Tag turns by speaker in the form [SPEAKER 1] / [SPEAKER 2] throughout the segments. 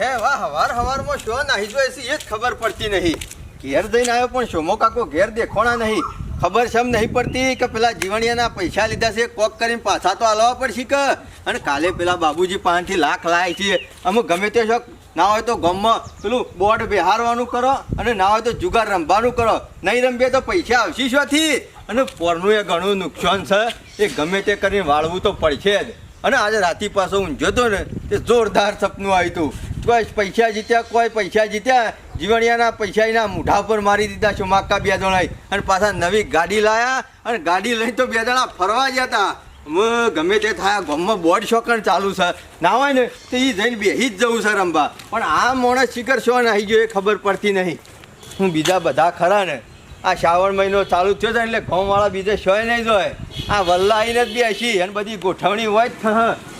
[SPEAKER 1] સવારમાં વાહ, હવાર હવારમાં શો નાહી જો છે એ જ ખબર પડતી નહીં. ઘેર જઈને આવ્યો પણ શોમો કાકો ઘેર દેખોણા નહીં. ખબર છે નહીં પડતી કે પેલા જીવણિયાના પૈસા લીધા છે, કોક કરીને પાછા તો હાલવા પડશે કે? અને કાલે પેલા બાબુજી પાંચથી લાખ લાય છે. અમુક ગમે તે શોખ, ના હોય તો ગમમાં પેલું બોર્ડ બેહારવાનું કરો અને ના હોય તો જુગાર રમવાનું કરો. નહીં રમીએ તો પૈસા આવશે શોથી? અને પોરનું એ ઘણું નુકસાન છે. એ ગમે તે કરીને વાળવું તો પડશે જ. અને આજે રાતી પાછો ઊંઝ્યો હતો ને તે જોરદાર સપનું આવ્યું હતું. કોઈ પૈસા જીત્યા, કોઈ પૈસા જીત્યા, જીવણિયાના પૈસા એના મૂઢા પર મારી દીધા શુમાકા બે જણા અને પાછા નવી ગાડી લાયા અને ગાડી લઈને તો બે જણા ફરવા ગયા હતા. ગમે તે થાય, ગામમાં બોર્ડ શોકણ ચાલુ છે. ના હોય ને તો એ જઈને બેસી જ જવું છે અંબા પણ આ માણસ શિખર શો આવી ગયો એ ખબર પડતી નહીં. હું બીજા બધા ખરા ને આ શ્રાવણ મહિનો ચાલુ થયો છે એટલે ઘઉંવાળા બીજે શોય નહીં જોય આ વલ્લા આવીને જ બેસી અને બધી ગોઠવણી હોય જ.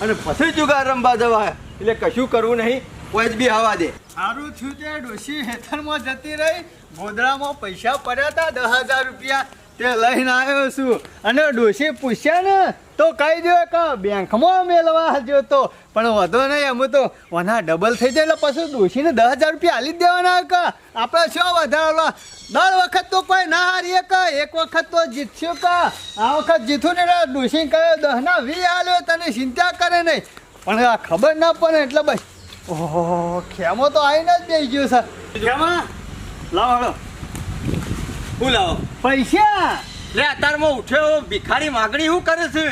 [SPEAKER 1] અને પછી જુગાર રમવા જવાય. એટલે કશું કરવું નહીં, કોઈ જ બી હવા દે.
[SPEAKER 2] સારું થયું તે ડોશી હેઠળમાં જતી રહી. ગોધરામાં પૈસા પડ્યા હતા દસ હજાર રૂપિયા. તે લઈને આવ્યો છું. અને ડોશી પૂછ્યા ને તો કહી દો કે બેંકમાં મેળવા જોતો પણ વધો નહીં અમે તો વના ડબલ થઈ જાય એટલે પછી ડોશીને દસ હજાર રૂપિયા હાલી જ દેવાના કે આપણે શું વધારો દર વખત તો કોઈ ના હારીએ કે એક વખત તો જીતશું કે. આ વખત જીતું ને એટલે ડોશી કહ્યો દસ ના વી હાલ્યો તને ચિંતા કરે નહીં. પણ આ ખબર ના પડે એટલે બસ. ઓહો ખેમો તો આવીને જ બેસી ગયો સર ખેમા લાવો
[SPEAKER 1] હું લાવો?
[SPEAKER 2] પૈસા?
[SPEAKER 1] લે અત્યારમાં ઉઠ્યો ભિખારી માગણી શું કરે છે?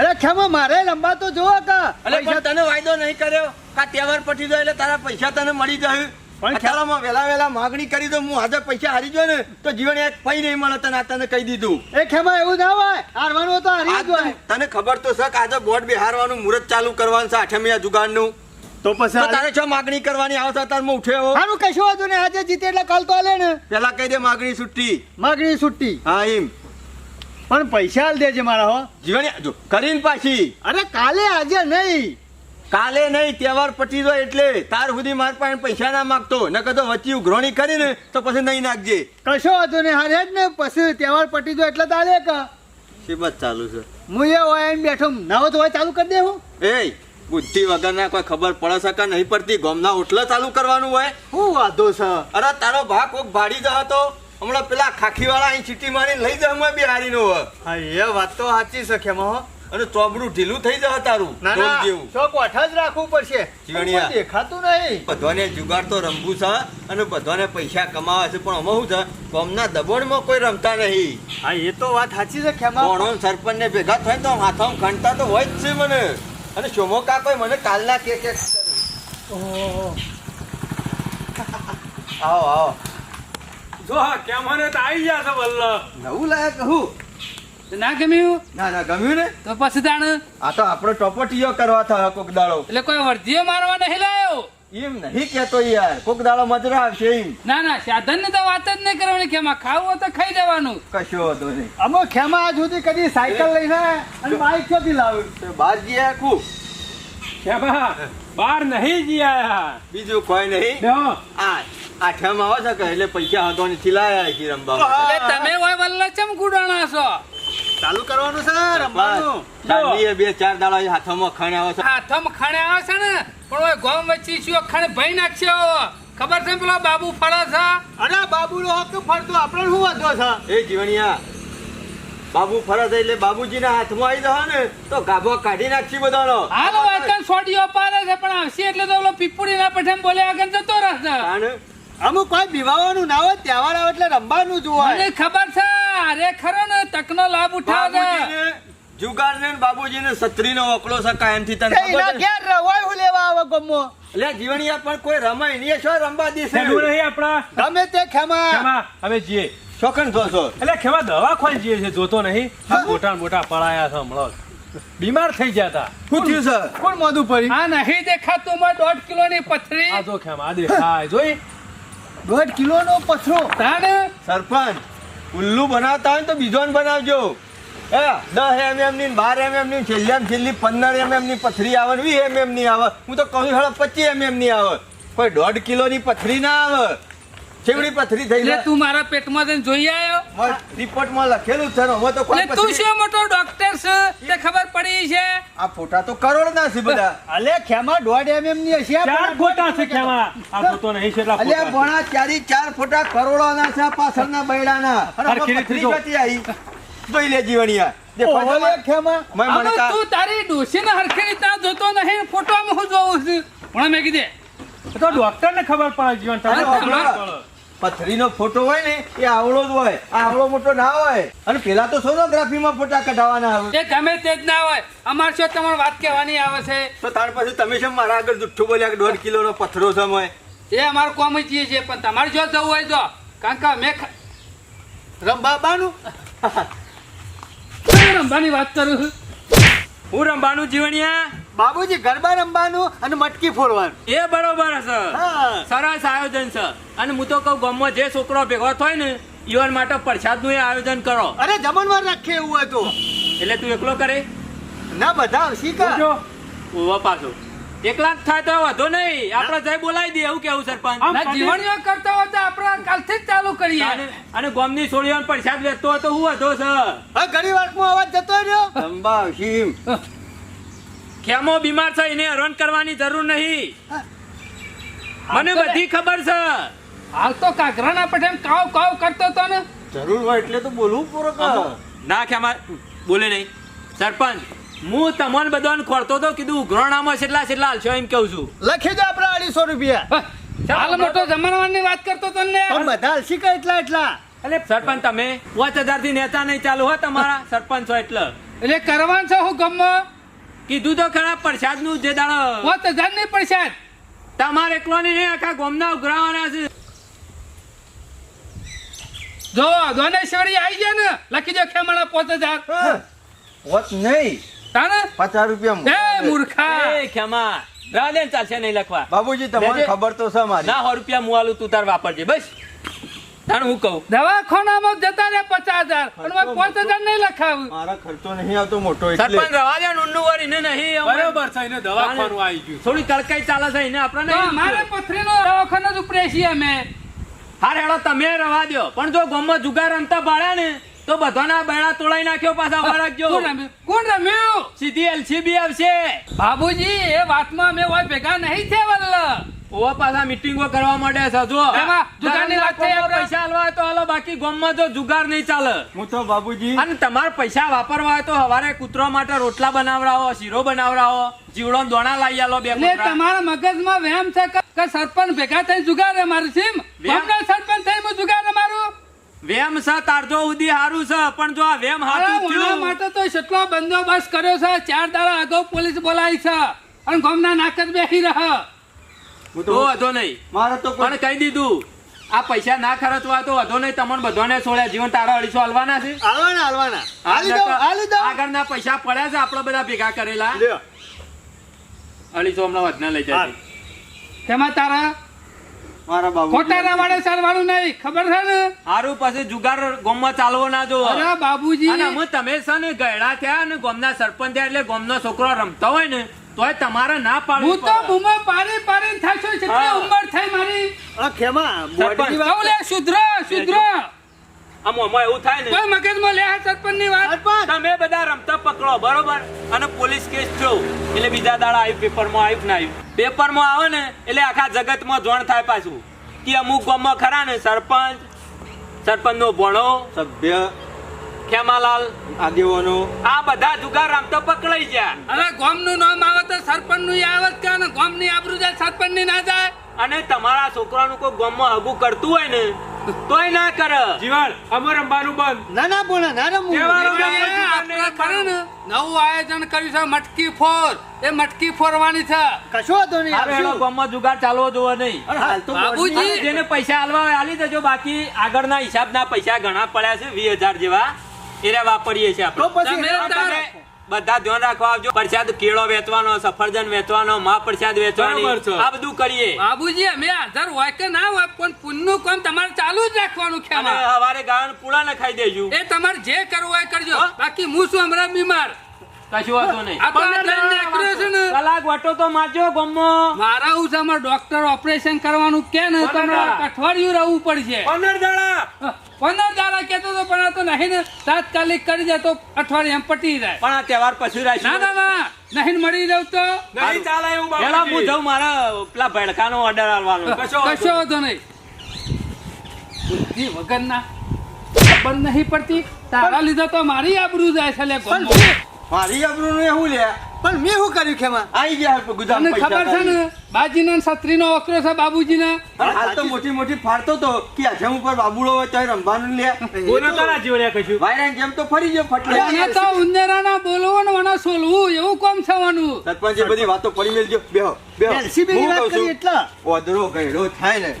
[SPEAKER 2] અરે ખેમા મારે લંબા તો જોવો કા
[SPEAKER 1] અરે પણ તને વાયદો નહીં કર્યો? કા તહેવાર પટી જાય એટલે તારા પૈસા તને મળી જાય?
[SPEAKER 2] પણ
[SPEAKER 1] ખેલામાં વહેલા વહેલા માગણી કરી દો હું આજે પૈસા હારી ગયો ને તો જીવન એક પૈ નહીં મળે તને આ તને કહી દીધું.
[SPEAKER 2] એ ખેમા એવું ના હોય. હારવાનું તો હારી જ હોય.
[SPEAKER 1] તને ખબર તો છે કે આજે બોર્ડ બિહારવાનું મુહૂર્ત ચાલુ કરવાનું છે આઠમિયા જુગારનું?
[SPEAKER 2] તો
[SPEAKER 1] તો
[SPEAKER 2] પછી
[SPEAKER 1] તારે છો માગણી કરવાની આવશે હું. ઉઠ્યો
[SPEAKER 2] હારું કશું હતું ને આજે જીતે એટલે કાલ તો આલે ને.
[SPEAKER 1] પેલા કહી દે માગણી છૂટી.
[SPEAKER 2] માગણી છૂટી.
[SPEAKER 1] હા એમ.
[SPEAKER 2] પણ પૈસા આલ દેજે મારા હો.
[SPEAKER 1] જીવન જો કરીને પાછી.
[SPEAKER 2] અરે કાલે આજે નહીં.
[SPEAKER 1] કાલે નહીં તહેવાર પટી દો એટલે. તાર સુધી માર પાસે પૈસા ના માગતો. ન કદો વચ્ચે ઉઘરોણી કરીને તો પછી નહીં નાખજે.
[SPEAKER 2] કશો હતું ને હારે જ ને. પછી તહેવાર પટી દો એટલે તારે કા.
[SPEAKER 1] શિબત ચાલુ છે?
[SPEAKER 2] હું એ હોય એમ બેઠો ના હોય તો હોય ચાલુ કરી દે હું.
[SPEAKER 1] એ બુદ્ધિ વગરના કોઈ ખબર પડે છે કે નહીં પડતી? ગોમના ઓટલા ચાલુ કરવાનું હોય?
[SPEAKER 2] હું વાંધો છે?
[SPEAKER 1] અરે તારો ભાગ કોક ભાડી જ હતો. હમણાં પેલા ખાખીવાળા અહીં ચીટી મારી લઈ જાય અમે બિહારીનો
[SPEAKER 2] હા એ વાત તો સાચી છે ખેમા હો.
[SPEAKER 1] અને ચોબડું ઢીલું થઈ જાય તારું
[SPEAKER 2] ના ના ચોક વાઠા જ રાખવું પડશે.
[SPEAKER 1] જીવણિયા.
[SPEAKER 2] દેખાતું નહીં.
[SPEAKER 1] બધાને જુગાડ તો રમવું છે અને બધાને પૈસા કમાવા છે પણ અમારું શું છે ગોમના દબોણમાં કોઈ રમતા નહીં.
[SPEAKER 2] હા એ તો વાત સાચી છે ખેમા.
[SPEAKER 1] કોણો સરપંચ ને ભેગા થાય તો હાથમાં ખંડતા તો હોય જ છે મને. અને શોમો કાકો મને કાલના કે કે આવો આવો.
[SPEAKER 3] જો હા કેમ મને તો આવી ગયા છે વલ્લભ.
[SPEAKER 1] નવું લાયક કહું
[SPEAKER 4] ના ગમ્યું?
[SPEAKER 1] ના ના ગમ્યું ને?
[SPEAKER 4] તો પછી તાણ?
[SPEAKER 1] આ તો આપણો ટોપટીયો કરવા થયો કોક દાડો.
[SPEAKER 4] એટલે કોઈ વર્ધીઓ મારવા નહીં લાયો?
[SPEAKER 1] એમ નહીં. કેતો યાર કોક દાડો મજરા આવશે એમ.
[SPEAKER 4] ના ના સાધનની તો વાત જ નહીં કરવાની. કે ખાવું હોય તો ખાઈ જવાનું.
[SPEAKER 1] કશો હતો નહીં.
[SPEAKER 2] અમે ખેમા આજ સુધી કદી સાયકલ લઈને અને બાઈક ક્યાંથી લાવ્યું?
[SPEAKER 1] બહાર ગયા ખૂબ
[SPEAKER 3] કેમાં બાર નહીં જીયા
[SPEAKER 1] બીજું કોઈ નહીં. આ આઠમાં આવો છે કે એટલે પૈસા હતો ને લાયા છે રમવા
[SPEAKER 4] તમે હોય વલ્લ ચમ ગુડાણા છો?
[SPEAKER 2] ચાલુ કરવાનું છે રમવાનું.
[SPEAKER 1] ચાલીએ બે ચાર દાડા હાથમાં ખણ આવે છે.
[SPEAKER 4] હાથમાં ખાણે આવે છે ને પણ ઓય ગોમ વચ્ચે શું ખાણે ભઈ નાખશે. ખબર છે પેલો બાબુ ફળે છે?
[SPEAKER 2] અરે બાબુનો હક ફળતો આપણે શું વાંધો છે?
[SPEAKER 1] એ જીવણિયા બાબુ ફરજ એટલે બાબુજીના હાથમાં આવી જવા ને તો ગાભો કાઢી નાખશી બધાનો.
[SPEAKER 4] હાલો વાતન સોડીઓ પારે છે પણ આવશે એટલે તો પીપુડી ના પઠામ બોલે આગળ જતો રહેશે.
[SPEAKER 2] અમુક કોઈ બીવાવાનું ના હોય તહેવાર આવે એટલે રમવાનું
[SPEAKER 4] જોવા ખબર છે અરે ખરો ને તકનો લાભ ઉઠાવે. જુગાર
[SPEAKER 1] ને બાબુજી ને બાબુજીને છત્રીનો વકલો છે કાયમથી તને ખબર
[SPEAKER 2] ઘેર રવાય હું લેવા આવે ગમો?
[SPEAKER 1] એટલે જીવણિયા પણ કોઈ રમાય નહીં. શું રમવા દેશે
[SPEAKER 3] પેલું નહીં આપણા.
[SPEAKER 2] ગમે તે ખેમા.
[SPEAKER 3] ખેમા હવે જીએ.
[SPEAKER 1] શોખન જોશો.
[SPEAKER 3] એટલે ખેમા દવા ખોઈ જીએ છે જોતો નહીં. આ મોટા મોટા પડાયા છે હમણાં. બીમાર થઈ ગયા હતા.
[SPEAKER 1] શું થયું સર
[SPEAKER 2] કોણ મોઢું પડી?
[SPEAKER 4] આ નહીં દેખાતું માં દોઢ કિલો ની પથરી.
[SPEAKER 3] આ જો ખેમા આ દેખાય. જોઈ.
[SPEAKER 2] દોઢ કિલો નો પથરો.
[SPEAKER 4] તાને
[SPEAKER 1] સરપંચ ઉલ્લુ બનાવતા હોય તો બીજો બનાવજો. હે, દસ એમએમની બાર એમએમની છેલ્લી છેલ્લી પંદર એમએમની પથરી આવે વીસ એમએમની આવે. હું તો કહું હળ પચીસ એમએમની આવે. કોઈ દોઢ કિલો ની પથરી ના આવે. ચેવડી પથરી થઈ લે
[SPEAKER 4] તું મારા પેટમાં જઈને જોઈ આવ્યો
[SPEAKER 1] રિપોર્ટમાં લખેલું છે ને, હવે તો કોઈ
[SPEAKER 4] તું શું મોટો ડોક્ટર છે? તે ખબર પડી છે?
[SPEAKER 1] આ ફોટા તો કરોડના છે બધા.
[SPEAKER 2] અલે ખેમા દોઢ એમએમની હશે
[SPEAKER 3] ચાર ફોટા છે ખેમા. આ ફોટો નહીં છે એટલા અલે
[SPEAKER 1] ભણા ચારી ચાર ફોટા કરોડોના છે આ પાછળના બૈડાના. અને હવે
[SPEAKER 3] હરખી રીતે
[SPEAKER 1] પથરી
[SPEAKER 3] જો.
[SPEAKER 1] આવી? જોઈ લે જીવણિયા દેખો
[SPEAKER 2] ખેમા.
[SPEAKER 1] મને
[SPEAKER 4] તું તારી ડોશીને હરખી રીતના જોતો નહીં ફોટામાં હું જોઉં છું? પણ મેં કીધે
[SPEAKER 3] તો ડોક્ટર ને ખબર પડે જીવન તમને
[SPEAKER 1] પથરીનો ફોટો હોય ને એ આવડો જ હોય. આ આવડો મોટો ના હોય. અને પેલા તો સોનોગ્રાફીમાં ફોટા કઢાવવાના આવે.
[SPEAKER 4] એ ગમે તે જ ના હોય. અમાર શું તમારે વાત કહેવાની આવે છે?
[SPEAKER 1] તો તાર પછી તમે શું મારા આગળ જુઠ્ઠું બોલ્યા કે દોઢ કિલોનો પથરો છે મોય?
[SPEAKER 4] એ અમારો કોમ જ છીએ છે પણ તમારે જો જવું હોય તો. કારણ કે અમે
[SPEAKER 2] રંબાબાનું?
[SPEAKER 4] રમવાની વાત કરું
[SPEAKER 5] હું રમવાનું જીવણિયા?
[SPEAKER 2] બાબુજી ગરબા રમવાનું અને મટકી ફોડવાનું.
[SPEAKER 5] એ બરોબર છે. સરસ આયોજન છે. અને હું તો કહું ગામમાં જે છોકરો ભેગો થાય ને ઈવન માટે પ્રસાદનું એ આયોજન કરો.
[SPEAKER 2] અરે જમણવાર રાખીએ એવું હતું
[SPEAKER 5] એટલે તું એકલો કરે?
[SPEAKER 2] ના બધા શીખા.
[SPEAKER 3] જો.
[SPEAKER 5] ઊભો પાછો. એકલા થાય તો વાંધો નહીં. આપણે જઈ બોલાવી દઈએ એવું કેવું સરપંચ?
[SPEAKER 3] જીવન
[SPEAKER 4] ના જીવણીઓ કરતા હોય તો આપણે કાલથી જ ચાલુ કરીએ.
[SPEAKER 5] અને- ગોમની છોડીઓને પ્રસાદ વેચતો હતો તો હું વધો છે?
[SPEAKER 2] ઘણી વારમાં અવાજ જતો રહ્યો.
[SPEAKER 1] અંબા શીમ
[SPEAKER 5] ખેમો બીમાર છે એને હેરાન કરવાની જરૂર નહીં? મને બધી ખબર છે.
[SPEAKER 4] હાલ તો કાગરાના પટેલ કાવ કાવ કરતો હતો ને.
[SPEAKER 1] જરૂર હોય એટલે તો બોલવું પૂરો
[SPEAKER 5] ના ખેમા બોલે નહીં. સરપંચ હું તમને બધાને ખોરતો તો કીધું ઉઘરાણામાં કેટલા છેટલા હાલશો એમ કહું છું.
[SPEAKER 2] લખી દો આપણે અઢીસો રૂપિયા.
[SPEAKER 4] હાલ મોટો જમાનવાની વાત કરતો તો ને.
[SPEAKER 2] પણ બધા શીખા એટલા એટલા?
[SPEAKER 5] એટલે સરપંચ તમે પાંચ હજારથી નેતા નહીં ચાલુ હો તમારા સરપંચ છો એટલે.
[SPEAKER 4] એટલે કરવાનું છે હું ગમમાં?
[SPEAKER 5] કીધું તો ખરા પ્રસાદનું જે દાડો.
[SPEAKER 4] પાંચ હજાર નહીં પ્રસાદ.
[SPEAKER 5] તમારે એકલો ને નહીં આખા ગોમના ઉઘરાવાના છે.
[SPEAKER 4] જો દોનેશ્વરી આવી જાય ને લખી દો ખેમાણા પોત હજાર
[SPEAKER 1] પોત નહીં.
[SPEAKER 4] તાને
[SPEAKER 1] પચાસ રૂપિયા
[SPEAKER 4] એ મૂર્ખા.
[SPEAKER 5] એ ખેમા રાહ ચાલશે નહીં લખવા.
[SPEAKER 1] બાબુજી તમને ખબર તો છે મારી.
[SPEAKER 5] ના સો રૂપિયા મુઆલું તું તાર વાપરજે. બસ. તાણ હું કહું?
[SPEAKER 4] દવાખાનામાં જતા રહે પચાસ હજાર અને પાંચ હજાર નહીં લખાવું.
[SPEAKER 1] મારા ખર્ચો નહીં આવતો મોટો
[SPEAKER 5] સરપંચ રવા દે ઊંડું વળીને નહીં અમે-
[SPEAKER 3] છે એને દવાખાનું આવી ગયું.
[SPEAKER 5] થોડી કડકાઈ ચાલે છે એને આપણે
[SPEAKER 4] તો પથરીનો દવાખાનો જ ઉપરે છીએ અમે.
[SPEAKER 5] હાર હેડો તમે રવા દો. પણ જો ગોમમાં જુગાર રમતા ભાડ્યા ને તો બધાના બેડા તોડાઈ નાખ્યો પાછા
[SPEAKER 4] રમ્યું? કોણ રમ્યું?
[SPEAKER 5] સીધી એલસીબી આવશે.
[SPEAKER 4] બાબુજી એ વાતમાં અમે હોય ભેગા નહીં થયા વલ્લા
[SPEAKER 5] ઓવા પાછા મીટિંગો કરવા માંડ્યા છે જો.
[SPEAKER 4] જુગારની વાત થઈ
[SPEAKER 5] પૈસા આલવા તો હાલો બાકી ગોમમાં જો જુગાર નહીં ચાલે.
[SPEAKER 1] હું તો બાબુજી
[SPEAKER 5] અને તમારે પૈસા વાપરવા હોય તો હવારે કૂતરો માટે રોટલા બનાવડાવો શીરો બનાવડાવો જીવડો દોણા લાવી આલો બે
[SPEAKER 4] તમારા મગજમાં વહેમ છે કે સરપંચ ભેગા થઈ જુગાર મારું?
[SPEAKER 5] વેમ?
[SPEAKER 4] ગામના સરપંચ થઈ હું જુગાર મારું
[SPEAKER 5] વેમ છે તારજો સુધી હારું છે પણ જો આ વેમ
[SPEAKER 4] ઓના
[SPEAKER 5] થયું.
[SPEAKER 4] માટે તો કેટલો બંદોબસ્ત કર્યો છે ચાર દાડા અગાઉ પોલીસ બોલાવી છે. અને ગામના નાક જ બેસી રહે.
[SPEAKER 1] હું
[SPEAKER 5] તો વધો નહીં.
[SPEAKER 1] મારે તો
[SPEAKER 5] પણ કહી દીધું આ પૈસા ના ખર્ચવા તો વધો નહીં તમને બધાને છોડ્યા જીવન તારા અઢીસો હાલવાના છે.
[SPEAKER 2] હાલવાના હાલવાના. હાલી દો હાલી દો
[SPEAKER 5] આગળના પૈસા પડ્યા છે આપણે બધા ભેગા કરેલા. અઢીસો હમણાં વધના લઈ. જાય
[SPEAKER 4] તેમાં તારા?
[SPEAKER 1] મારા બાબુ
[SPEAKER 4] ખોટા સરવાળું નહીં ખબર છે ને?
[SPEAKER 5] હારું પછી જુગાર ગોમમાં ચાલવો ના જો
[SPEAKER 4] અરે બાબુજી.
[SPEAKER 5] અને તમે છે ને ગયડા થયા ને ગોમના સરપંચ થયા એટલે ગોમનો છોકરો રમતો હોય ને તોય તમારે ના પાડવું
[SPEAKER 4] હું તો બૂમો પાડી પાડી થાશો કેટલી ઉંમર થઈ મારી.
[SPEAKER 2] આ ખેમા બોડીની વાત
[SPEAKER 4] કહું લે શુદ્ર શુદ્ર.
[SPEAKER 5] આમ આમાં એવું થાય ને.
[SPEAKER 4] કોઈ મગજમાં લે સરપંચની વાત.
[SPEAKER 5] તમે બધા રમતા પકડો બરોબર? અને પોલીસ કેસ થયો એટલે બીજા દાડા આવ્યું પેપરમાં આવ્યું ના આવ્યું પેપરમાં આવે ને એટલે આખા જગતમાં જોણ થાય પાછું. કે અમુક ગામમાં ખરા ને સરપંચ સરપંચ નો ભણો.
[SPEAKER 1] સભ્ય
[SPEAKER 5] ખેમાલાલ
[SPEAKER 1] આગેવાનો
[SPEAKER 5] આ બધા જુગારામ તો પકડાઈ ગયા.
[SPEAKER 4] હવે ગામનું નામ આવે તો સરપંચનું આવે જ કે ગામની આબરૂ જાય સરપંચની ના જાય.
[SPEAKER 5] અને તમારા છોકરાનું કોઈ ગામમાં હગું કરતું હોય ને તોય ના કરે.
[SPEAKER 3] જીવન અમર અંબાનું બંધ.
[SPEAKER 2] ના ના બોલે ના ને
[SPEAKER 4] નવું આયોજન કર્યું છે મટકી ફોર. એ મટકી ફોરવાની છે.
[SPEAKER 2] કશો હતો નહીં આપણે.
[SPEAKER 5] ગામમાં જુગાર ચાલવો જોવો નહીં.
[SPEAKER 4] બાબુજી.
[SPEAKER 5] જેને પૈસા હાલવા હોય આલી દેજો બાકી આગળના હિસાબના પૈસા ઘણા પડ્યા છે વીસ હજાર જેવા. એરા વાપરીએ છીએ આપણે. બધા ધ્યાન રાખવા આવજો. પ્રસાદ કેળો વેચવાનો સફરજન વેચવાનો મા પ્રસાદ વેચવાનો. આ બધું કરીએ.
[SPEAKER 4] બાબુજી અમે હાજર હોય કે ના હોય પણ પુણ્યનું કામ તમારે ચાલુ જ રાખવાનું ખ્યાલ
[SPEAKER 5] હવારે ગાયન પૂળા ને ખાઈ દેજો.
[SPEAKER 4] એ તમારે જે કરવું હોય કરજો. બાકી હું શું હમણાં બીમાર.
[SPEAKER 5] કશું વાંધો નહીં.
[SPEAKER 4] આ તો આ લઈને નીકળ્યો છે ને.
[SPEAKER 5] કલાક વાટો તો મારજો ગમમાં.
[SPEAKER 4] મારા હું ડોક્ટર ઓપરેશન કરવાનું કે ને તો
[SPEAKER 3] પંદર
[SPEAKER 4] હમણાં
[SPEAKER 3] દાડા.
[SPEAKER 4] અઠવાડિયું રહેવું પડશે.
[SPEAKER 3] પંદર દાડા.
[SPEAKER 4] પંદર દાડા કહેતો તો પણ આ તો નહીં ને. તાત્કાલિક કરી દે તો અઠવાડિયે એમ પટી જાય.
[SPEAKER 5] પણ આ તહેવાર પછી
[SPEAKER 4] ના ના ના. નહીં મળી જવું તો?
[SPEAKER 3] નહીં ચાલે એવું
[SPEAKER 5] પેલા હું જઉં મારા પેલા ભડકાનો ઓર્ડર આવવાનો
[SPEAKER 3] કશો વાંધો
[SPEAKER 4] કશો વાંધો નહીં. બુદ્ધિ વગરના ખબર નહીં પડતી. તારા લીધે તો મારી આબરૂ જાય છે લે
[SPEAKER 2] પણ
[SPEAKER 4] ગોમો.
[SPEAKER 2] મેં-
[SPEAKER 1] મારી એવું લે?
[SPEAKER 2] પણ મેં શું કર્યું કે
[SPEAKER 1] આવી ગયા ગુદામ
[SPEAKER 4] ખબર છે ને? બાજીના છત્રીનો ઓકરો છે બાબુજીના?
[SPEAKER 1] હાલ તો મોટી મોટી ફાડતો તો. કે આજમ ઉપર બાબુડો હોય તો રમવાનું લે.
[SPEAKER 3] બોલો તો ના જીવડ્યા કશું?
[SPEAKER 1] વાયરા જેમ તો ફરી ગયો ફટલે.
[SPEAKER 4] અને તો ઉંદેરાના બોલવો ને વણા સોલવું એવું કોમ થવાનું
[SPEAKER 1] સરપંચ બધી વાતો પડી મેલજો. બેહો બેહો.
[SPEAKER 2] સીબી ની વાત કરી એટલા?
[SPEAKER 1] ઓદરો ગયડો થાય ને.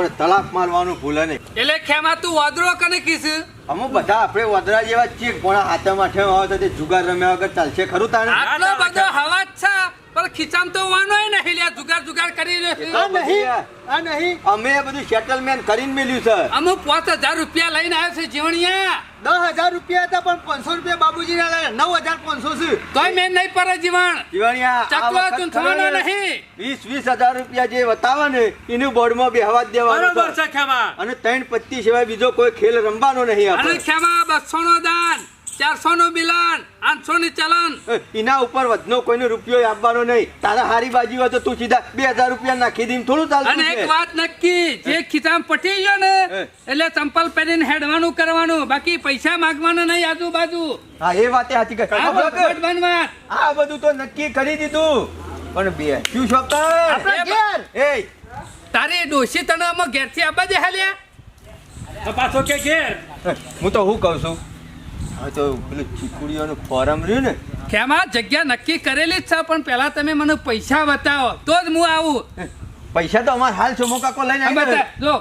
[SPEAKER 1] પણ તલાક મારવાનું ભૂલે નહીં.
[SPEAKER 4] એટલે ખેમા તું વાદરો કને કીસ
[SPEAKER 1] અમે બધા આપણે વાદરા જેવા છીએ પણ હાથમાં આઠે આવે તો તે જુગાર રમ્યા વગર ચાલશે ખરું તાણે?
[SPEAKER 4] આટલો બધો હવા છે. પણ ખીચામ તો વાનો નહીં લે જુગાર જુગાર કરી
[SPEAKER 2] આ નહીં આ નહીં.
[SPEAKER 1] અમે બધું સેટલમેન્ટ કરીને મેલ્યું છે.
[SPEAKER 4] અમે પાંચ હજાર રૂપિયા લઈને આવ્યો છે જીવણિયા
[SPEAKER 2] દસ હજાર રૂપિયા હતા પણ પાંચસો રૂપિયા બાબુજી ના લાયા નવ હજાર પાંચસો છે.
[SPEAKER 4] તોય મેં નહીં પડે જીવણ.
[SPEAKER 1] જીવણિયા, વખત
[SPEAKER 4] ચૂંથવાનો નહીં.
[SPEAKER 1] વીસ વીસ હજાર રૂપિયા જે બતાવે ને એનું બોર્ડમાં બેહવા જ દેવાનું
[SPEAKER 3] બરોબર
[SPEAKER 1] છે.
[SPEAKER 3] ખેમા.
[SPEAKER 1] અને ત્રણ પત્તી સિવાય બીજો કોઈ ખેલ રમવાનો નહીં
[SPEAKER 4] અને ખેમા બસો નો દાન. ચારસો નું બિલાન આઠસો ની ચલન
[SPEAKER 1] એના ઉપર વધનો કોઈનો રૂપિયો આપવાનો નહીં. તારા હારી બાજી હોય તો તું સીધા બે હજાર રૂપિયા નાખી દઈને થોડું
[SPEAKER 4] અને એક વાત નક્કી જે ખીચામ પટી ગયો ને એટલે ચંપલ પહેરીને હેડવાનું કરવાનું બાકી પૈસા માંગવાના નહીં આજુબાજુ.
[SPEAKER 1] હા એ વાતે સાચી.
[SPEAKER 4] આ
[SPEAKER 1] બધું તો નક્કી કરી દીધું. પણ બે શું
[SPEAKER 2] ઘેર.
[SPEAKER 1] એ
[SPEAKER 4] તારી ડોશી તને આમાં ઘેરથી આવવા દે હાલ્યા
[SPEAKER 3] પાછો કે ઘેર?
[SPEAKER 1] હું તો શું કહું છું? હવે તો પેલું ચીકુડીઓનું ફોરમ રહ્યું ને?
[SPEAKER 4] ખેમા જગ્યા નક્કી કરેલી જ છે પણ પહેલા તમે મને પૈસા બતાવો. તો જ હું આવું.
[SPEAKER 1] પૈસા તો અમાર હાલ કાકો લઈને આવી
[SPEAKER 4] જો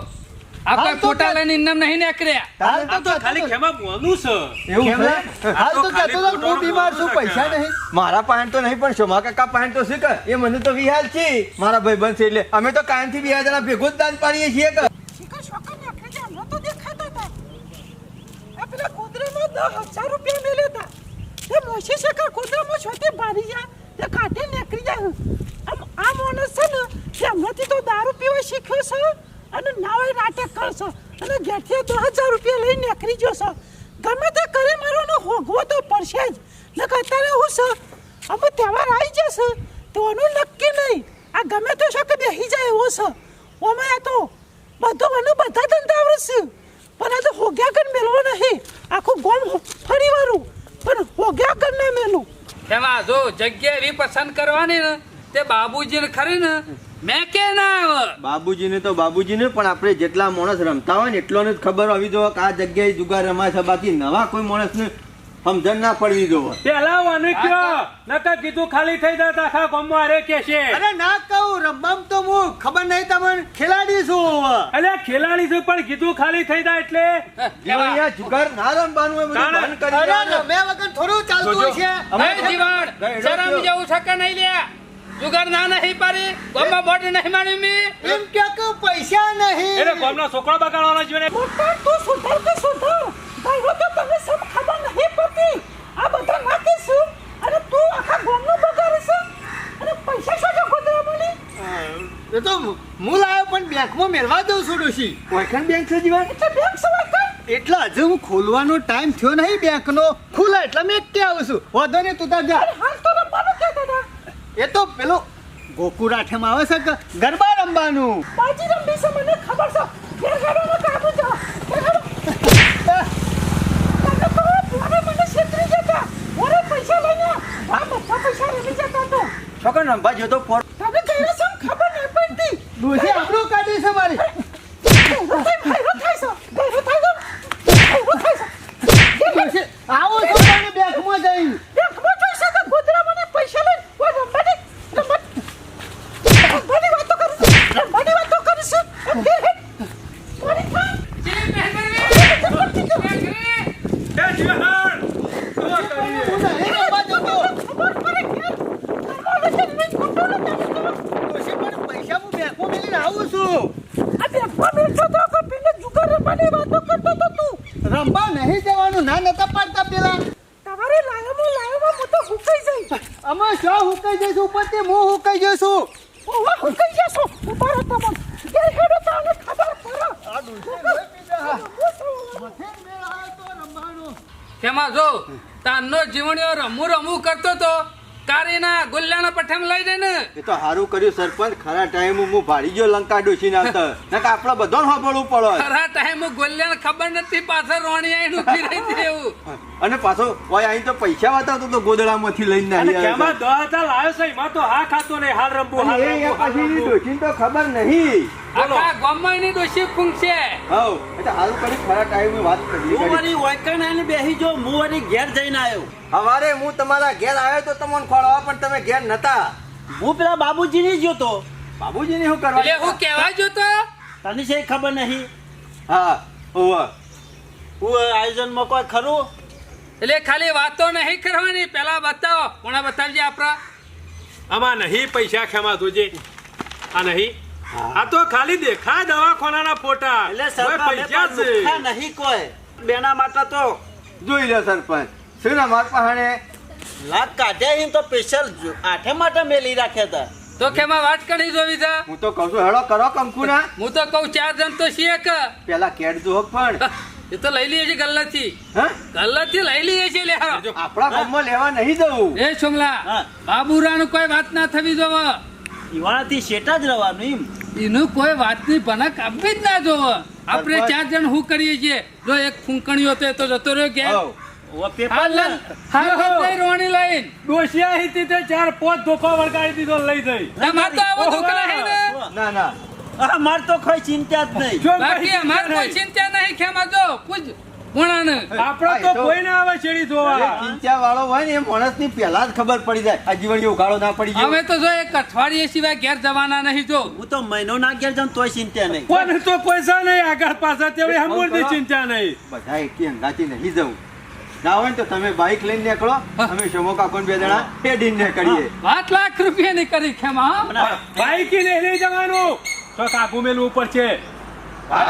[SPEAKER 4] આ કોઈ
[SPEAKER 2] હાલ તો
[SPEAKER 4] લઈને ઇન્નામ નહીં નીકળ્યા.
[SPEAKER 2] હાલ
[SPEAKER 3] આ તો ખાલી ખેમા બોનું છે.
[SPEAKER 1] એવું છે?
[SPEAKER 2] હાલ તો
[SPEAKER 3] આ તો ખાલી
[SPEAKER 2] કહેતો હતો હું બીમાર છું પૈસા નહીં.
[SPEAKER 1] મારા પાસે તો નહીં પણ શોમા કાકા પાસે તો શું કે એ મને તો વિહાલ છે. મારા ભાઈ બનશે એટલે અમે તો કાયમથી બે જણા ભેગું જ દાન પાડીએ છીએ કે
[SPEAKER 6] શિખર શોખર નીકળી ગયા હમણાં તો દેખાતા હતા આ પેલા ગોદરામાં દસ હજાર રૂપિયા મેલ્યા હતા એ મોશી શેખર ગોદરામાં છોતે ભારી જાય તે કાઢે નીકળી જાય. આમ આ માણસ છે ને, તે હમણાંથી તો દારૂ પીવા શીખ્યો છે અને નાવે નાટક કરશે. અને ઘેરથી દસ હજાર રૂપિયા લઈને નીકળી ગયો છે. ગમે તે કરે મારોને હોગવો તો પડશે જ. ને અત્યારે હું છે, અમે તહેવાર આવી જશે તો એનું નક્કી નહીં. આ ગમે તો શકે બેસી જાય એવો છે. ઓમાં તો બધું મને બધા ધંધા આવડશે પણ આ તો હોગ્યા કર મેળવો નહીં. આખું ગોમ ફરી વાળું પણ હોગ્યા કર ના મેલું.
[SPEAKER 4] ખેમા જો જગ્યા એવી પસંદ કરવાની ને તે બાબુજી ને ખરી ને મેં કે ના આવે?
[SPEAKER 1] બાબુજીને તો બાબુજીને પણ આપણે જેટલા માણસ રમતા હોય ને એટલોને જ ખબર આવી જો કે આ જગ્યાએ જુગાર રમાય છે. બાકી નવા કોઈ માણસને સમજણ ના પડવી જોઈએ
[SPEAKER 3] પેલા wane કયો નકર કીધું ખાલી થઈ જાય આખા ગામમાં અરે કે છે.
[SPEAKER 2] અરે ના કહું રમમ તો હું ખબર નહીં તમને ખેલાડી છું
[SPEAKER 3] અરે ખેલાડી છું પણ કીધું ખાલી થઈ જાય એટલે?
[SPEAKER 1] જીવણિયા જુગાર ના રમવાનું હોય બધું બંધ કરી
[SPEAKER 2] અરે. રમ્યા વગર થોડું ચાલતું. છે.
[SPEAKER 1] અમે
[SPEAKER 4] એ જીવણ શરમ જેવું છે કે નહીં લ્યા જુગાર ના નહીં પાડી. ગોમાં બોટ નહીં મારી મેં.
[SPEAKER 2] એમ કે કે પૈસા નહીં.
[SPEAKER 3] એટલે ગામના છોકરા બગાડવાના જીવને
[SPEAKER 6] મોટા તું સુધર કે સુધર. ભાઈ તો તમે સમ પડતી આ બધા નાખીશું અને તું આખા ગોમનું બગાડીશ અને પૈસા શું છે ગોદરા મળી?
[SPEAKER 2] એ તો હું લાવ્યો પણ બેંકમાં મેળવા દઉં છું ડોશી.
[SPEAKER 1] ઓળખાણ બેંક છે જીવન?
[SPEAKER 6] એટલે બેંક સવાય કર
[SPEAKER 2] એટલે હજુ હું ખોલવાનો ટાઈમ થયો નહીં બેંકનો. ખુલે એટલે મેં કે આવું છું. વાંધો નહીં તું તાર જા.
[SPEAKER 6] હાલ તો રમવાનું કે હતા
[SPEAKER 2] એ તો પેલો ગોકુળ આઠેમાં આવે છે ગરબા રમવાનું?
[SPEAKER 6] બાજી રમવી છે મને ખબર છે. ઘેર કાબુ છે ઘેર ગાડો. તને તો પોરે મને છેતરી જતા પોરે પૈસા બધા પૈસા રમી જતા તો.
[SPEAKER 1] છોકર રમવા જતો ફોર
[SPEAKER 6] તને કઈ સમ ખબર નહીં પડતી.
[SPEAKER 2] ડોશી આપણું કાઢી છે મારી
[SPEAKER 6] ગયરો થાય છે ગયરો થાય છે ગયરો થાય છે
[SPEAKER 2] ડોશી આવો છો તમે બેંકમાં જઈ
[SPEAKER 6] બેંકમાં જોઈશે કે ગોદરા મને પૈસા લઈને કોઈ રમવાની રમત રમવાની વાતો કરીશ રમવાની વાતો કરીશ હે, હે. મારી થાય.
[SPEAKER 4] ચીલી પહેરવી. પહેરવી.
[SPEAKER 3] એ જીવન
[SPEAKER 2] હું નહીં રમવા જતો
[SPEAKER 6] ખબર પડે કે ઘરમાં લઈને મેં ખોટો નતો કરતો.
[SPEAKER 2] ડોશી પણ પૈસા હું બેંકમાં મેલીને આવું છું
[SPEAKER 6] આ બેંકમાં બેઠો તો કે પેલે કરતો તો તું
[SPEAKER 2] ના પાડતા પેલા
[SPEAKER 6] તમારે તમે લાયામાં લાયામાં હું તો હુકાઈ જઈ
[SPEAKER 2] અમે શો હુકાઈ જઈશું? ઉપરથી હું હુકાઈ જઈશું?
[SPEAKER 6] ઓવા હુકાઈ જઈશું. ઉપર રહો તમે ઘેર હેડો તો આને ખબર પડે.
[SPEAKER 2] આ ડોશી લઈ મથે મેળ આવે તો રમવાનું.
[SPEAKER 4] કેમાં જો તારનો જીવણીઓ રમું રમું કરતો તો કારીના ગુલ્લાના પઠામ લઈ જાય ને
[SPEAKER 1] એ તો સારું કર્યું સરપંચ. ખરા ટાઈમ હું ભાડી ગયો લંકા ડોસી આવતા નકા આપડે બધો સાંભળવું પડે.
[SPEAKER 4] ખરા ટાઈમ ગોલ્યાને ખબર નથી પાછળ રોણી આઈને ઊભી રહી હતી એવું.
[SPEAKER 1] અને પાછો ઓય અહીં તો પૈસા બતાવતો તો ગોદડામાંથી લઈને
[SPEAKER 3] અને કેમાં
[SPEAKER 1] આવ્યો.
[SPEAKER 3] દસ હજાર લાવ્યો છે એમાં તો હા ખાતો નહીં હાલ રમવું હાલ
[SPEAKER 1] અને એ
[SPEAKER 3] રમવું, હાલ
[SPEAKER 1] પાછી
[SPEAKER 3] રમવું.
[SPEAKER 1] ડોશીને તો ખબર નહીં.
[SPEAKER 4] આખા ગામમાં એની ડોશી ફૂંકશે.
[SPEAKER 1] હવ એટલે સારું કર્યું ખરા ટાઈમે વાત કરી
[SPEAKER 7] હું વળી વૈકણ આવીને બેસી જો હું વળી ઘેર જઈને આવ્યો.
[SPEAKER 1] હવારે હું તમારા ઘેર આવ્યો તો તમને ખોળવા પણ તમે ઘેર નતા.
[SPEAKER 7] હું પેલા બાબુજીની જોતો.
[SPEAKER 1] બાબુજીને શું કરવા
[SPEAKER 4] એટલે હું કહેવા જોતો?
[SPEAKER 7] તને છે ખબર નહીં.
[SPEAKER 1] હા ઓવા
[SPEAKER 7] હું આયોજનમાં કોઈ ખરું?
[SPEAKER 4] એટલે ખાલી વાતો નહીં કરવાની પેલા બતાવો. કોણે બતાવજે આપણા?
[SPEAKER 3] આમાં નહીં પૈસા ખેમા તુજે આ નહીં? આ તો ખાલી દેખા દવાખાનાના ફોટા.
[SPEAKER 7] એટલે
[SPEAKER 3] કોઈ પૈસા
[SPEAKER 7] નહીં. કોઈ. બેના માટે તો
[SPEAKER 1] જોઈ લો સરપંચ. શું ના માર પહાણે?
[SPEAKER 7] લાખ કાઢ્યા એમ તો સ્પેશિયલ આઠે માટે મેલી રાખ્યા હતા
[SPEAKER 4] તો કેમાં વાત કરી જોવી છે?
[SPEAKER 1] હું તો કહું છું હેડો કરો કંકુના.
[SPEAKER 4] હું તો કહું ચાર જણ તો છીએ કે
[SPEAKER 1] પેલા કેડ જો પણ.
[SPEAKER 4] એ તો લઈ લઈએ છે ગલ્લાથી
[SPEAKER 1] હા?
[SPEAKER 4] ગલ્લાથી લઈ લઈએ છે લે
[SPEAKER 1] આપણા ગામમાં લેવા નહીં દઉં
[SPEAKER 4] એ છોમલા. બાબુરાનું કોઈ વાત ના થવી જોવે.
[SPEAKER 7] ઈવાળાથી શેટા જ રહેવાનું એમ.
[SPEAKER 4] એનું કોઈ વાતની ભનક આપવી જ ના જોવો. આપણે ચાર જણ શું કરીએ છીએ. જો એક ફૂંકણીઓ તો એ તો જતો રહ્યો કે
[SPEAKER 1] હવ.
[SPEAKER 7] ઓ પેપર
[SPEAKER 4] હાલ
[SPEAKER 7] ને.
[SPEAKER 4] હાલ હાલ લઈ રોણી લઈને.
[SPEAKER 3] ડોશિયા હતી તે ચાર પાંચ ધોકો વળગાડી દીધો લઈ જઈ.
[SPEAKER 4] તમારે તો આવો દુઃખ નહીં ને
[SPEAKER 1] ના. ના
[SPEAKER 7] આ તો કોઈ ચિંતા જ નહીં.
[SPEAKER 4] બાકી
[SPEAKER 3] કઈ ચિંતા
[SPEAKER 4] કોઈ
[SPEAKER 3] નહીં.
[SPEAKER 4] ચિંતા નહીં ખેમા જો પૂછ
[SPEAKER 3] આપણો તો
[SPEAKER 1] એ
[SPEAKER 3] કોઈ ના આવે શેરી જોવા.
[SPEAKER 1] ચિંતા વાળો હોય ને એ માણસની પહેલા જ ખબર પડી જાય. આ જીવન ના પડી જાય
[SPEAKER 4] હવે તો જો એક અઠવાડિયે સિવાય ઘેર જવાના નહીં જો.
[SPEAKER 7] હું તો મહિનો ના ઘેર જાઉં તોય ચિંતા નહીં.
[SPEAKER 3] કોને તો પૈસા નહીં આગળ પાછળ તેવી હમુરથી ચિંતા નહીં.
[SPEAKER 1] બધા એકી અંગાથી નહીં જવું ના હોય ને તો તમે બાઇક લઈને નીકળો. અમે શમો કાકોને બે જણા હેડીને નીકળીએ
[SPEAKER 4] આઠ લાખ રૂપિયાની કરી ખેમા.
[SPEAKER 3] બાઈકી નહીં લઈ જવાનું. તો કાકુ મેલું ઉપર છે.
[SPEAKER 1] ના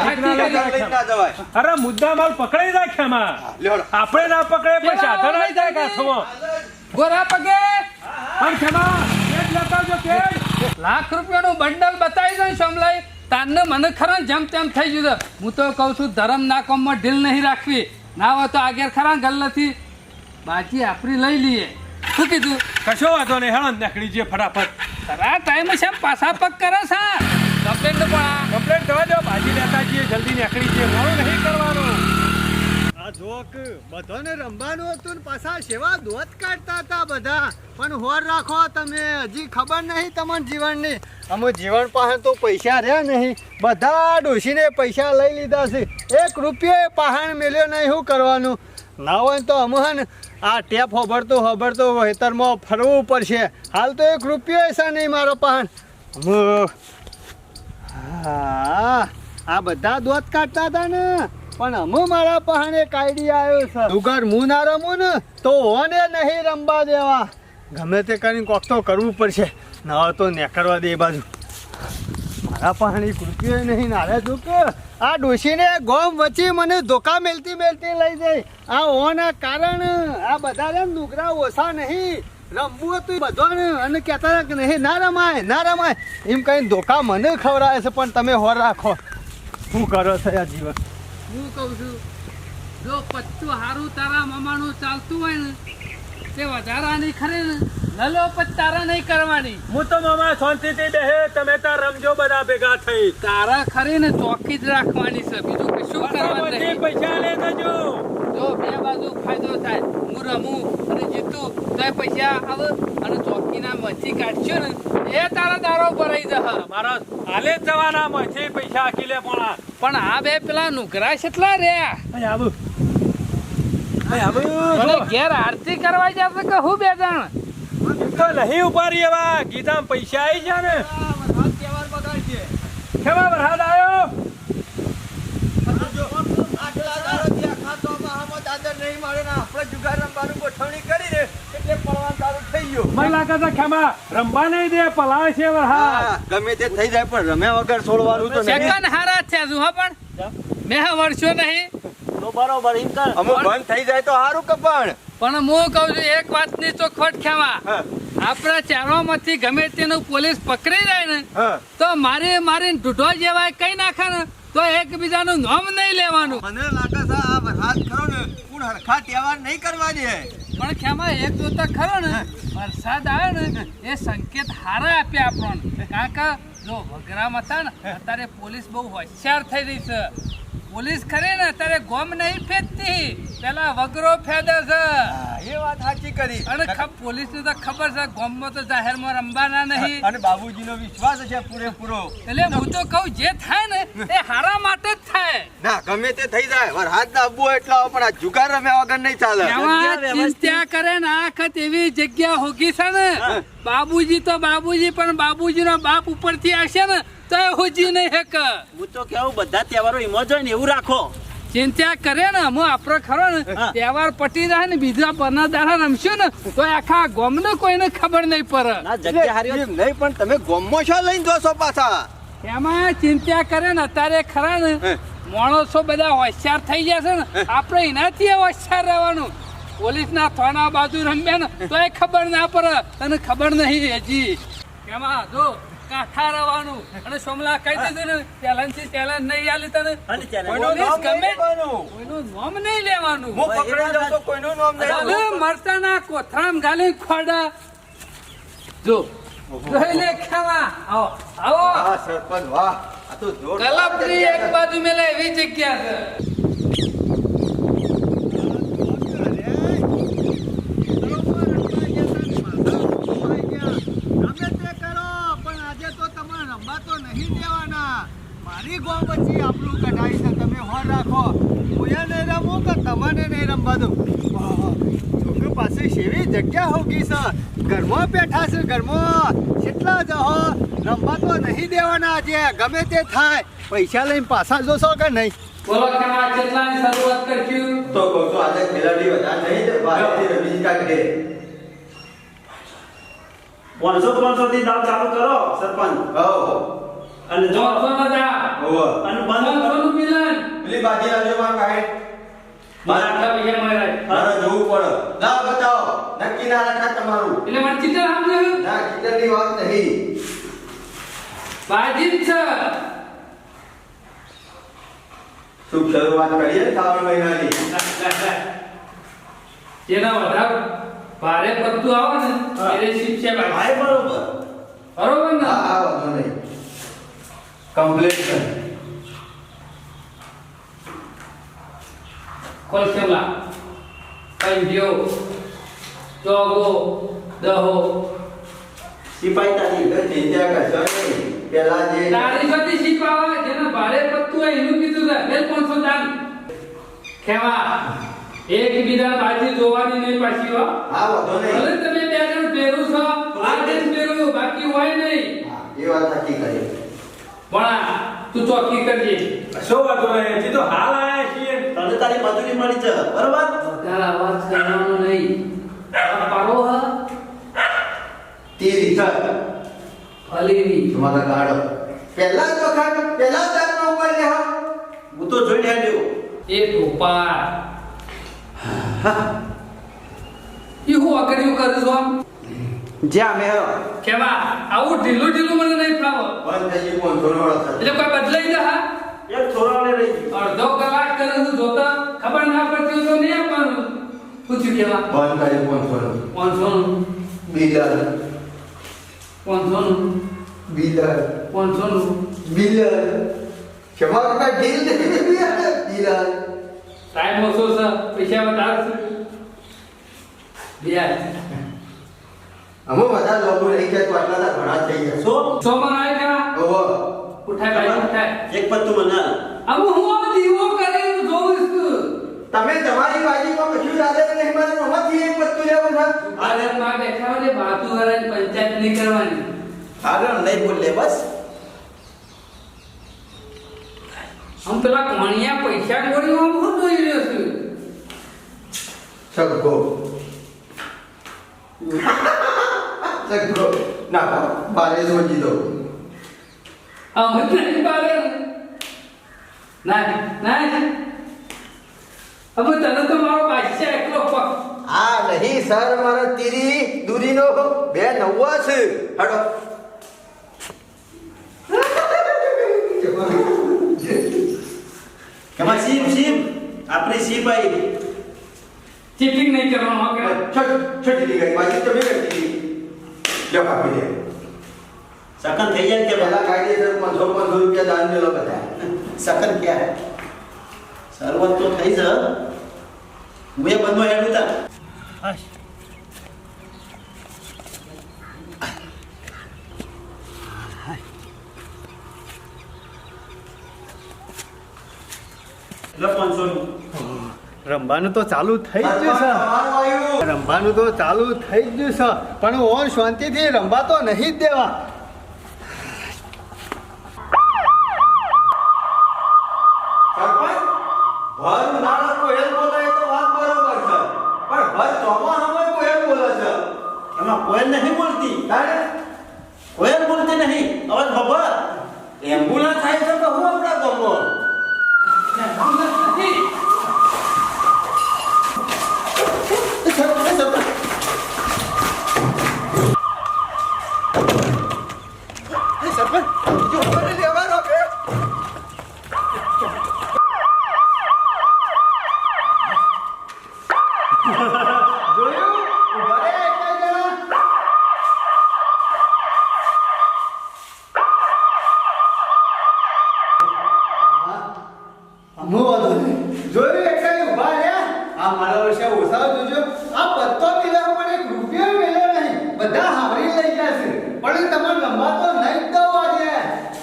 [SPEAKER 3] અરે મુદ્દા માલ પકડાઈ રાખે ખેમા
[SPEAKER 1] લ્યો
[SPEAKER 3] આપણે ના પકડે પણ સાધન આવી જાય કાથમાં
[SPEAKER 4] ગોરા પગે.
[SPEAKER 3] પણ ખેમા કેટ લેતા જો કેટ
[SPEAKER 4] લાખ રૂપિયાનું બંડલ બતાવી દો સમલાઈ. તારને મને ખરા જેમ તેમ થઈ ગયું હું તો કહું છું ધરમ ના કોમમાં ઢીલ નહીં રાખવી. ના હોય તો આગેર ખરા નથી બાજી આપણી લઈ લઈએ. શું કીધું?
[SPEAKER 3] કશો વાંધો નહીં હેળો નીકળી જઈએ ફટાફટ.
[SPEAKER 4] ખરા ટાઈમ છે પાછા પગ કરે છે. કમ્પ્લેન તો પણ
[SPEAKER 3] કમ્પ્લેન થવા દો ભાજી લેતા જઈએ જલ્દી નીકળી જઈએ. મોડું નહીં કરવાનું.
[SPEAKER 2] આ બધાને રમવાનું હતું ને પાછા સેવા દોત કાઢતા હતા બધા. પણ હોર રાખો તમે, હજી ખબર નહીં તમને જીવનની. અમે જીવન પાસે તો પૈસા રહ્યા નહીં. બધા ડોસીને પૈસા લઈ લીધા છે. એક રૂપિયો પહાણ મેલ્યો નહીં શું કરવાનું? ના હોય તો અમે આ ટેપ હોબળતો હોબળતો ખેતરમાં ફરવું પડશે. હાલ તો એક રૂપિયો એસા નહીં મારો પહાણ હા, આ બધા દોત કાઢતા હતા ને. પણ અમુ મારા પહાણે કાયડી આવ્યો છે. દુગર હું ના રમું ને તો ઓને નહીં રમવા દેવા. ગમે તે કરીને કોક તો કરવું પડશે. નવા તો નેકરવા દે એ બાજુ. મારા પહાણી કૃપિયો નહીં, નારે જો આ ડોશીને ગોમ વચ્ચે મને ધોકા મેલતી મેલતી લઈ જાય. આ ઓના કારણ આ બધા રે નુકરા ઓછા નહીં. રમવું હતું બધાને અને કહેતા હતા કે નહીં, ના રમાય ના રમાય. એમ કહીને ધોકા મને ખવડાવે છે, પણ તમે હોર રાખો. શું કરો છો આ જીવન?
[SPEAKER 4] હું કહું છું જો પત્તું હારું તારા મામાનું ચાલતું હોય ને તે વધારાની ખરી ને લલો પછી તારા નહીં કરવાની.
[SPEAKER 3] હું તો મામા શાંતિથી બેહે તમે તાર રમજો બધા ભેગા થઈ.
[SPEAKER 4] તારા ખરી ને ચોકી જ રાખવાની છે બીજું કશું કરવાનું નહીં.
[SPEAKER 3] પૈસા લે જજો.
[SPEAKER 4] જો બે બાજુ ફાયદો થાય હું રમું અને જીતું તો એ પૈસા આવે અને ચોકીના મચ્છી કાઢશો ને એ તારા દારો ભરાઈ જશે.
[SPEAKER 3] મારા હાલે જવાના મથી પૈસા આખી લે પોણા.
[SPEAKER 4] પણ આ બે પેલા નુકરા કેટલા રહ્યા
[SPEAKER 3] આબુ. આવું અહીં આવું
[SPEAKER 4] મને ઘેર આરતી કરવા જશે કે હું બે જણ?
[SPEAKER 3] તો નહીં ઉપાડી એવા. ગીતામાં પૈસા આવી છે ને. કેવા વરસાદ આવ્યો મને લાગે છે ખેમા રમવા નહીં દે પલાળ છે વરસાદ
[SPEAKER 1] ગમે તે થઈ જાય પણ રમ્યા વગર છોડવાનું તો નહીં
[SPEAKER 4] સેકન્ડ હારા થયા છું હા પણ. મેં વર્ષો નહીં.
[SPEAKER 7] તો બરોબર એમ કર.
[SPEAKER 1] અમુક બંધ થઈ જાય તો સારું કે પણ?
[SPEAKER 4] પણ હું કહું છું એક વાતની ચોખવટ ખેવા. આપણા ચારોમાંથી ગમે તેનું પોલીસ પકડી જાય ને તો મારી મારી ઢૂઢો જેવાય કઈ નાખે ને તો એકબીજાનું નામ નહીં લેવાનું.
[SPEAKER 1] મને લાગે છે આ વરસાદ ખરો ને કોણ હરખા તહેવાર નહીં કરવા દે.
[SPEAKER 4] પણ ખેમા એક જોતા ખરો ને. વરસાદ આવે ને એ સંકેત હારા આપ્યા આપણને. કારણ કે જો વગરામાં હતા ને અત્યારે પોલીસ બહુ હોશિયાર થઈ રહી છે. પોલીસ ખરી ને અત્યારે ગોમ નહીં ફેંકતી. પેલા વગરો ફેદે છે.
[SPEAKER 1] એ વાત સાચી કરી.
[SPEAKER 4] અને પોલીસ ને તો ખબર છે ગોમમાં તો જાહેરમાં રમવાના નહીં.
[SPEAKER 1] અને બાબુજીનો વિશ્વાસ છે પૂરેપૂરો.
[SPEAKER 4] એટલે હું તો કહું જે થાય ને એ હારા માટે જ થાય.
[SPEAKER 1] ના ગમે તે થઈ જાય હાથ ના અબુ એટલો પણ આ જુગાર રમ્યા વગર નહીં ચાલે.
[SPEAKER 4] ચિંતા કરે ને આ વખત એવી જગ્યા હોગી છે ને. બાબુજી તો બાબુજી પણ બાબુજી નો બાપ ઉપરથી આવશે ને તો હોજી નહીં હેક.
[SPEAKER 7] હું તો કેવું બધા તહેવારો એમાં જ હોય ને એવું રાખો.
[SPEAKER 4] ચિંતા કરે ને હું આપણો ખરો ને તહેવાર પટી જાય ને બીજા પરના દાડા રમશું ને તો આખા ગોમને કોઈને ખબર નહીં પડે.
[SPEAKER 7] ના હારી
[SPEAKER 1] નહીં પણ તમે ગોમો છો લઈને જોશો પાછા.
[SPEAKER 4] એમાં ચિંતા કરે ને અત્યારે ખરા ને માણસો બધા હોશિયાર થઈ જશે ને આપણે એનાથી હોશિયાર રહેવાનું. પોલીસના થોડા બાજુ રમ્યા ને તો એ ખબર ના પડે તને ખબર નહીં હજી. એમાં જો કાઠા રવાનું. અને સોમલા કહી દીધું ને ચેલેન્જથી ચેલેન્જ નહીં આલી તને.
[SPEAKER 1] કોઈનું નામ નહીં લેવાનું. હું પકડી જાઉં તો કોઈનું નામ નહીં.
[SPEAKER 4] મરચાના કોથળામ ગાલી ખોડા જો લે ખાવા. આવો આવો.
[SPEAKER 1] સરપંચ વાહ. આ તો જોર
[SPEAKER 4] કલાપરી એક બાજુ મેલે એવી જગ્યા છે.
[SPEAKER 2] ગોમ પછી આપણું કઢાઈ છે તમે હોર રાખો. કોયા નહીં રમું કે તમને નહીં રમવા દઉં છોકરો પાસે સેવી જગ્યા હોગી છે. ઘરમાં બેઠા છે ઘરમાં. કેટલા જહો રમવા તો નહીં દેવાના આજે. ગમે તે થાય. પૈસા લઈને પાછા જોશો કે નહીં?
[SPEAKER 4] બોલો ખાવા કેટલાની શરૂઆત કરશું?
[SPEAKER 1] તો કહું છું આજે ખેલાડી વધારે નહીં તો બહારથી રમીજ કાઢે
[SPEAKER 7] પાંચસો પાંચસો થી દાવ ચાલુ કરો સરપંચ.
[SPEAKER 1] હો
[SPEAKER 7] અને જો
[SPEAKER 4] જોશો મજા
[SPEAKER 1] હોવે.
[SPEAKER 7] અને બંધ
[SPEAKER 4] સોનું મિલન.
[SPEAKER 1] પેલી બાજી લાવજો માં પાસે
[SPEAKER 4] મારા આટલા પૈસા મળ્યા
[SPEAKER 1] મારે જોવું પડે. ના બતાવો. નક્કી ના રાખા તમારું.
[SPEAKER 4] એટલે મને ચિત્ર સમજ્યું
[SPEAKER 1] ના ની વાત નહીં.
[SPEAKER 4] બાજી છે.
[SPEAKER 1] શુભ શરૂઆત કરીએ શ્રાવણ મહિનાની?
[SPEAKER 4] એના વધારે ભારે પડતું આવે ને
[SPEAKER 7] હા.
[SPEAKER 4] એને શિક્ષા
[SPEAKER 7] ભાઈ બરોબર.
[SPEAKER 4] બરોબર ને?
[SPEAKER 1] હા વાંધો નહીં. કર
[SPEAKER 4] કોલસેલા પંજો ચોગો દહો
[SPEAKER 7] સિપાહી તાજી
[SPEAKER 1] એટલે ચિંતા કરશો નહીં પેલા જે
[SPEAKER 4] તારી શીખવા જેને ભારે પત્તું હોય એનું કીધું છે. બે પાંચસો દાન ખેવા એક બીજા બાજી જોવાની નહીં પાછી હો.
[SPEAKER 1] હા વધો નહીં.
[SPEAKER 4] ભલે તમે બે જણ ભેરું છો આ જણ ભેરું બાકી હોય નહીં.
[SPEAKER 1] એ વાત સાચી કરી.
[SPEAKER 4] ભણા તું ચોકી કરજે.
[SPEAKER 3] શું વાંધો નહીં જી તો હાલ આયા છીએ.
[SPEAKER 7] તને તારી મજૂરી મળી છે બરોબર?
[SPEAKER 4] વધારે અવાજ કરવાનો નહીં. આ પારો હ.
[SPEAKER 1] તેરી સર
[SPEAKER 4] અલીની.
[SPEAKER 1] તમારા ગાડો પહેલા જ વખત પહેલા જ નો ઉપર લે હા.
[SPEAKER 7] હું તો જોઈ આવ્યો.
[SPEAKER 4] એ ટોપા ઈ હું અગડ્યું કરું છું
[SPEAKER 1] જ્યાં મેં
[SPEAKER 4] કેવા? આવું ઢીલું ઢીલું મને નહીં ફાવો.
[SPEAKER 1] બંધ થઈ ગયું ફોન થોડો વળો
[SPEAKER 4] એટલે કોઈ બદલાઈ જા હા?
[SPEAKER 7] એક થોડો રહી
[SPEAKER 4] અડધો કલાક કરે તો જોતા ખબર ના પડતી હોય તો નહીં આપવાનું. પૂછ્યું કેવા?
[SPEAKER 1] બંધ કરી ફોન થોડો
[SPEAKER 4] પાંચસો નું
[SPEAKER 1] બિલર
[SPEAKER 4] કોણનું
[SPEAKER 1] બિલર
[SPEAKER 4] પાંચસો નું
[SPEAKER 1] બિલર કેવા કાકા નહીં બિલર
[SPEAKER 4] ટાઈમ ઓછો છે પૈસા વધારે છે. બિયાર
[SPEAKER 1] અમે બધા લોકો રહી ગયા તો આટલા તા ઘણા થઈ ગયા.
[SPEAKER 7] સો
[SPEAKER 4] સો માં આવે ગયા
[SPEAKER 1] ઓહો.
[SPEAKER 4] ઉઠાય ભાઈ ઉઠાય.
[SPEAKER 7] એક પત્તું મને.
[SPEAKER 4] હવે હું આમ દીવો કરીને જોઉં છું.
[SPEAKER 1] તમે તમારી બાજુમાં કશું દાદા નહીં મારે નહોતી એક પત્તું લેવું છે.
[SPEAKER 4] ભારતમાં બેઠા હોય બાતુ વાળા પંચાયત નહીં કરવાની.
[SPEAKER 7] આગળ નહીં બોલે બસ.
[SPEAKER 4] આમ પેલા કોણિયા પૈસા ગોળી હું હું જોઈ રહ્યો છું?
[SPEAKER 1] સગો
[SPEAKER 4] નહીં પાડે ના ના હવે તને તો મારો બાદશાહ એકલો
[SPEAKER 1] આ નહીં સર મારા તીરી દૂરીનો બે નવ્વા છે હડો
[SPEAKER 7] એમાં સીમ સીમ આપણી સીમ આવી
[SPEAKER 4] ચીટિંગ નહીં કરવાનું?
[SPEAKER 1] છોટ છોટી ગઈ બાજી તમે કરતી હતી લ્યો કાપી દે?
[SPEAKER 7] સકન થઈ જાય કે
[SPEAKER 1] પેલા કાયદેસર પાંચસો પાંચસો રૂપિયા દાન દેલો બધા
[SPEAKER 7] સકન ક્યાં શરૂઆત તો થઈ છે. હું એ બંધો હેડું તા લ્યો પાંચસો નું
[SPEAKER 2] રમવાનું તો ચાલુ થઈ જ ગયું છે. રમવાનું તો ચાલુ થઈ જ ગયું છે. પણ ઓન શાંતિથી રમવા તો નહીં જ દેવા
[SPEAKER 1] સરપંચ ભર ઉનાળા કોયલ બોલે એ તો વાત બરોબર છે પણ ભર ચોમાસામાં કોયલ બોલે છે
[SPEAKER 7] એમાં કોયલ નહીં બોલતી
[SPEAKER 1] તારે
[SPEAKER 7] કોયલ બોલતી નહીં અવાજ ખબર એમ્બ્યુલન્સ થાય છે તો હું આપણા ગામમાં સરપંચ, સરપંચ.
[SPEAKER 1] એ સરપંચ જો મને લેવાનો કે
[SPEAKER 2] જોયું ઊભા રે એકલા જણા. આમનો વાંધો નહીં. જોયું એકલા ઊભા રહ્યા મારા વર્ષે ઓછા જોજો. આ પત્તો પીલા પણ એક રૂપિયો મેલ્યો નહીં. બધા હાવરી લઈ ગયા છે. પણ તમારે લંબા તો નહીં દો આજે.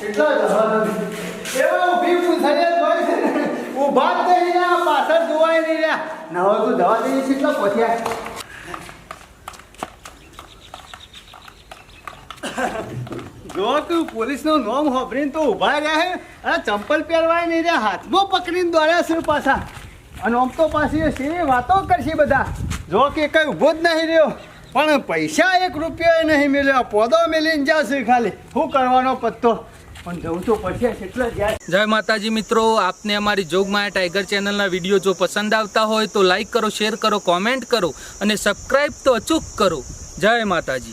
[SPEAKER 2] એટલો જવાનો એવો ઊભી પૂંછડીએ જોઈ છે ઊભા જ નહીં રહ્યા, પાછળ જોવાય નહીં રહ્યા. નવો તો દવા દઈએ છે એટલા પહોંચ્યા જો તું પોલીસનું નોમ હોભરીને તો ઊભા રહ્યા હે આ ચંપલ પહેરવાય નહીં રહ્યા. હાથમાં પકડીને દોડ્યા છે પાછા. અને આમ તો પાછી છે વાતો કરશે બધા. જો કે કઈ ઊભો જ નહીં રહ્યો. પણ પૈસા એક રૂપિયો નહીં મળ્યો, પોદો મેલીને જશે ખાલી. શું કરવાનો પત્તો? પણ જવું તો પડશે
[SPEAKER 4] જય માતાજી મિત્રો, આપને અમારી જોગમાયા ટાઈગર ચેનલના વીડિયો જો પસંદ આવતા હોય તો લાઈક કરો, શેર કરો, કોમેન્ટ કરો અને સબસ્ક્રાઈબ તો અચૂક કરો. જય માતાજી.